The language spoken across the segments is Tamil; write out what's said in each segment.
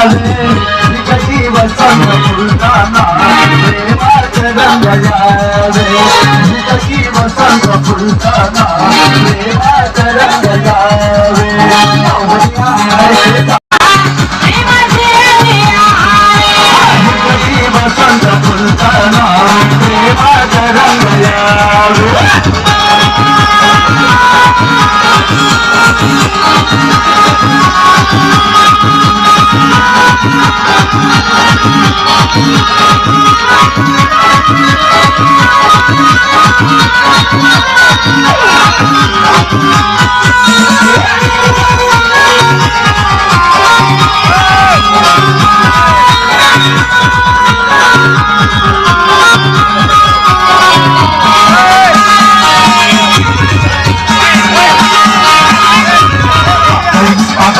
நாடு நிகழ்ச்சி வசந்த புல்தானா நிகழ்ச்சி வசந்த புல்தானா வசந்த புல்தானா தேவாதரங்கயாவே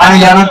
আমি জানাতো